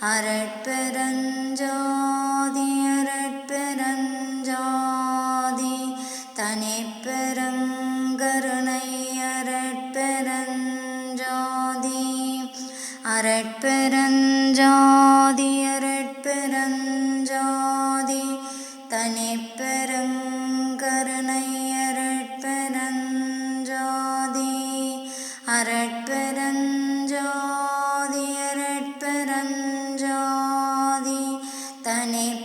அரட்பெருஞ்சோதி அரட்பெருஞ்சோதி தனிப்பெருங்கருணை அரட்பெருஞ்சோதி அரட்பெருஞ்சோதி அரட்பெருஞ்சோதி தனிப்பெருங்கருணை அரட்பெருஞ்சோதி அரட்பெருஞ்சோதி